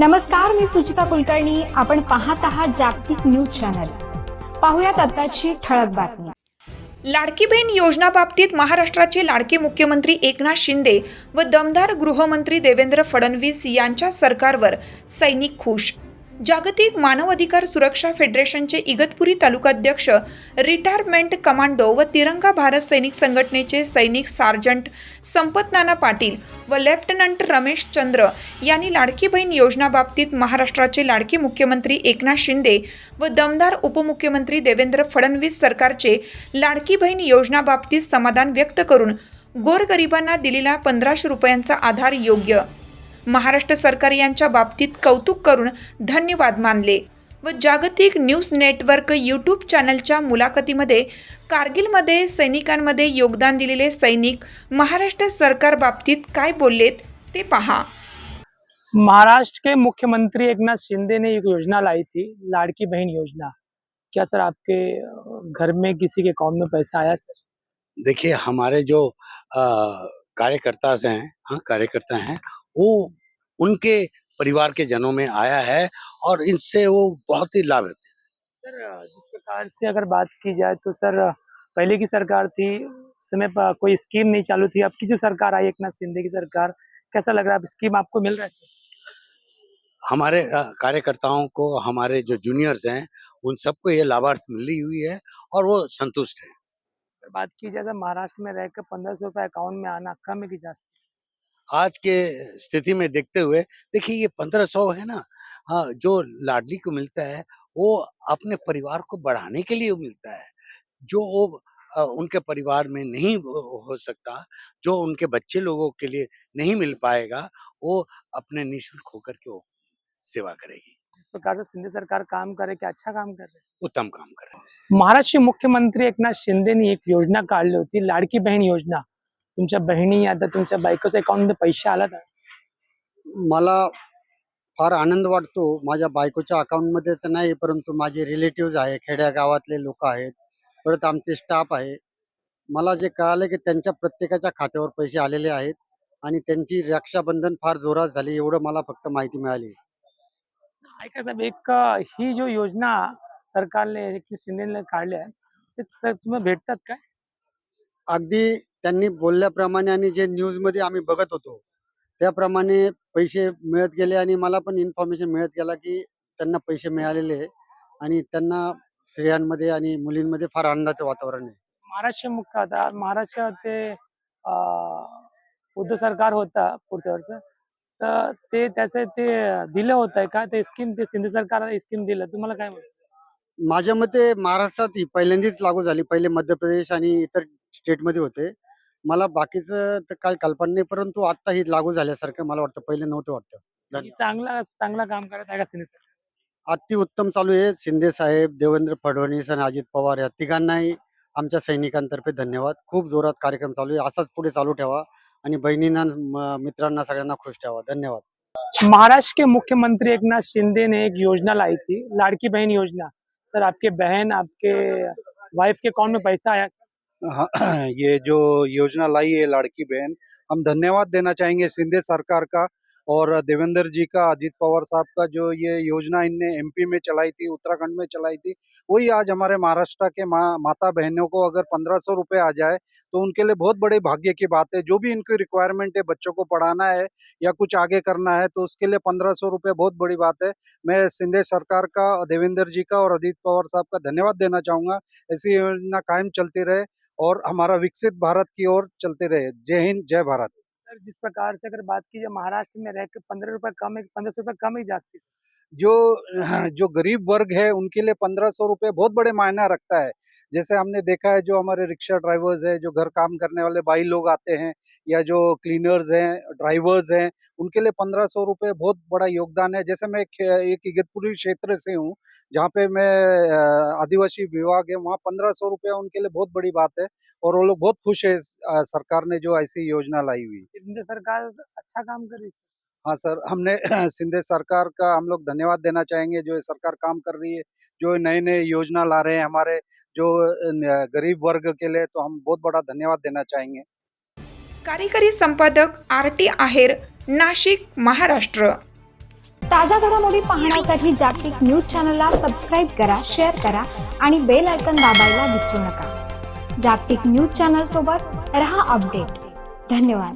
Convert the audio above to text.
नमस्कार मी सुचिता कुलकर्णी. आपण पाहत आहात जागतिक न्यूज चॅनल. पाहुयात आताची ठळक बातमी. लाडकी बहीण योजनाबाबतीत महाराष्ट्राचे लाडके मुख्यमंत्री एकनाथ शिंदे व दमदार गृहमंत्री देवेंद्र फडणवीस यांच्या सरकारवर सैनिक खुश. जागतिक मानवाधिकार सुरक्षा फेडरेशनचे इगतपुरी तालुकाध्यक्ष रिटायरमेंट कमांडो व तिरंगा भारत सैनिक संघटनेचे सैनिक सार्जंट संपत नाना पाटील व लेफ्टनंट रमेश चंद्र यांनी लाडकी बहीण योजनाबाबतीत महाराष्ट्राचे लाडके मुख्यमंत्री एकनाथ शिंदे व दमदार उपमुख्यमंत्री देवेंद्र फडणवीस सरकारचे लाडकी बहीण योजनाबाबतीत समाधान व्यक्त करून गोरगरिबांना दिलेला पंधराशे रुपयांचा आधार योग्य महाराष्ट्र सरकार यांच्या बाबतीत कौतुक करून धन्यवाद मानले व जागतिक न्यूज नेटवर्क यूट्यूब चॅनलच्या मुलाखतीमध्ये कारगिलमध्ये सैनिकांमध्ये योगदान दिलेले सैनिक महाराष्ट्र सरकार बाबतीत काय बोललेत ते पहा. महाराष्ट्र के मुख्यमंत्री एकनाथ शिंदे ने एक योजना लाई थी लाड़की बहन योजना। क्या सर आपके घर में किसी के अकाउंट में पैसा आया सर? देखिए हमारे जो कार्यकर्ता हैं हाँ कार्यकर्ता हैं वो उनके परिवार के जनों में आया है और इनसे वो बहुत ही लाभ है। सर जिस प्रकार से अगर बात की जाए तो सर पहले की सरकार थी समय पर कोई स्कीम नहीं चालू थी। अब की जो सरकार आई एक नाथ शिंदे की सरकार कैसा लग रहा है? स्कीम आपको मिल रहा है? हमारे कार्यकर्ताओं को हमारे जो जूनियर्स हैं उन सबको ये लाभार्थ मिली हुई है और वो संतुष्ट हैं। बात की जाए महाराष्ट्र में रहकर पंद्रह सौ रुपये अकाउंट में आना कम है कि जास्त? आज के स्थिति में देखते हुए देखिए ये पंद्रह सौ है ना हाँ जो लाडली को मिलता है वो अपने परिवार को बढ़ाने के लिए मिलता है। जो वो उनके परिवार में नहीं हो सकता जो उनके बच्चे लोगों के लिए नहीं मिल पाएगा वो अपने निःशुल्क होकर के वो सेवा करेगी। जिस प्रकार से शिंदे सरकार काम करे क्या अच्छा काम कर रहे उत्तम काम करेगी महाराष्ट्र मुख्यमंत्री एकनाथ शिंदेनी एक योजना काढली होती लाडकी बहीण योजना। तुमच्या बहिणी आता तुमच्या बायकोच्या अकाउंटमध्ये पैसे आला तर मला फार आनंद वाटतो. माझ्या बायकोच्या अकाउंटमध्ये तर नाही परंतु माझे रिलेटिव्ज आहे खेड्या गावातले लोक आहेत परत आमचे स्टाफ आहे. मला जे कळालं की त्यांच्या प्रत्येकाच्या खात्यावर पैसे आलेले आहेत आणि त्यांची रक्षाबंधन फार जोरात झाली एवढं मला फक्त माहिती मिळाली. ऐका साहेब एक ही जो योजना सरकारने शिंदेने काढल्या ते सर तुम्हाला भेटतात काय? अगदी त्यांनी बोलल्याप्रमाणे आणि जे न्यूजमध्ये आम्ही बघत होतो त्याप्रमाणे पैसे मिळत गेले आणि मला पण इन्फॉर्मेशन मिळत गेला की त्यांना पैसे मिळालेले आहे आणि त्यांना स्त्रियांमध्ये आणि मुलींमध्ये फार आनंदाचं वातावरण आहे. महाराष्ट्र मुख्य आता महाराष्ट्र ते अं, उद्धव सरकार होता पुढच्या वर्ष. तर ते त्याचे ते दिलं होतं का? ते स्कीम ते शिंदे सरकार स्कीम दिलं. तुम्हाला काय वाटतं? माझ्या मते महाराष्ट्रात ही पहिल्यांदाच लागू झाली. पहिले मध्य प्रदेश आणि इतर स्टेटमध्ये होते. मला बाकीचं तर काय कल्पना नाही परंतु आता ही लागू झाल्यासारखं मला वाटतं पहिले नव्हतं वाटतं. चांगला चांगला काम करत आहे का शिंदे अति उत्तम चालू आहे. शिंदे साहेब देवेंद्र फडणवीस आणि अजित पवार या तिघांनाही आमच्या सैनिकांतर्फे धन्यवाद. खूप जोरात कार्यक्रम चालू आहे. असाच पुढे चालू ठेवा आणि बहिणींना मित्रांना सगळ्यांना खुश ठेवा. धन्यवाद. महाराष्ट्र के मुख्यमंत्री एकनाथ शिंदे ने एक योजना लाई थी लाड़की बहन योजना. सर आपके बहन आपके वाइफ के अकाउंट में पैसा आया ये जो योजना लाई है लाड़की बहन हम धन्यवाद देना चाहेंगे सिंधे सरकार का और देवेंद्र जी का अजीत पवार साहब का जो ये योजना इनने एमपी में चलाई थी उत्तराखंड में चलाई थी वही आज हमारे महाराष्ट्र के मा, माता बहनों को अगर पंद्रह सौ रुपये आ जाए तो उनके लिए बहुत बड़े भाग्य की बात है। जो भी इनकी रिक्वायरमेंट है बच्चों को पढ़ाना है या कुछ आगे करना है तो उसके लिए पंद्रह सौ रुपये बहुत बड़ी बात है। मैं सिंधे सरकार का देवेंद्र जी का और अजीत पवार साहब का धन्यवाद देना चाहूँगा। ऐसी योजना कायम चलती रहे। और हमारा विकसित भारत की ओर चलते रहे। जय हिंद जय भारत। सर जिस प्रकार से अगर बात की जाए महाराष्ट्र में रहकर पंद्रह रुपए कम है पंद्रह सौ रुपए कम ही जास्ती जो जो गरीब वर्ग है, उनके लिए पंद्रह सौ रुपये बहुत बड़े मायने रखता है। जैसे हमने देखा है, जो हमारे रिक्शा ड्राइवर्स है, जो घर काम करने वाले भाई लोग आते हैं, या जो क्लीनर्स हैं, ड्राइवर्स हैं, उनके लिए पंद्रह सौ रुपये बहुत बड़ा योगदान है। जैसे मैं एक एक इगतपुरी क्षेत्र से हूँ, जहाँ पे मैं आदिवासी विभाग है, वहाँ पंद्रह सौ रुपया उनके लिए बहुत बड़ी बात है, और वो लोग बहुत खुश है सरकार ने जो ऐसी योजना लाई हुई। सरकार अच्छा काम कर रही है हाँ सर हमने सिंधे सरकार का हम लोग धन्यवाद देना चाहेंगे। जो सरकार काम कर रही है जो नए नए योजना ला रहे हैं हमारे जो गरीब वर्ग के लिए तो हम बहुत बड़ा धन्यवाद देना चाहेंगे। कार्यकारी संपादक आर टी आहेर नाशिक महाराष्ट्र। ताज्या घडामोडी पाहण्यासाठी जागतिक न्यूज चॅनलला सबस्क्राईब करा शेअर करा आणि बेल आयकॉन दाबायला विसरू नका. जागतिक न्यूज चॅनल सोबत रहा अपडेट. धन्यवाद.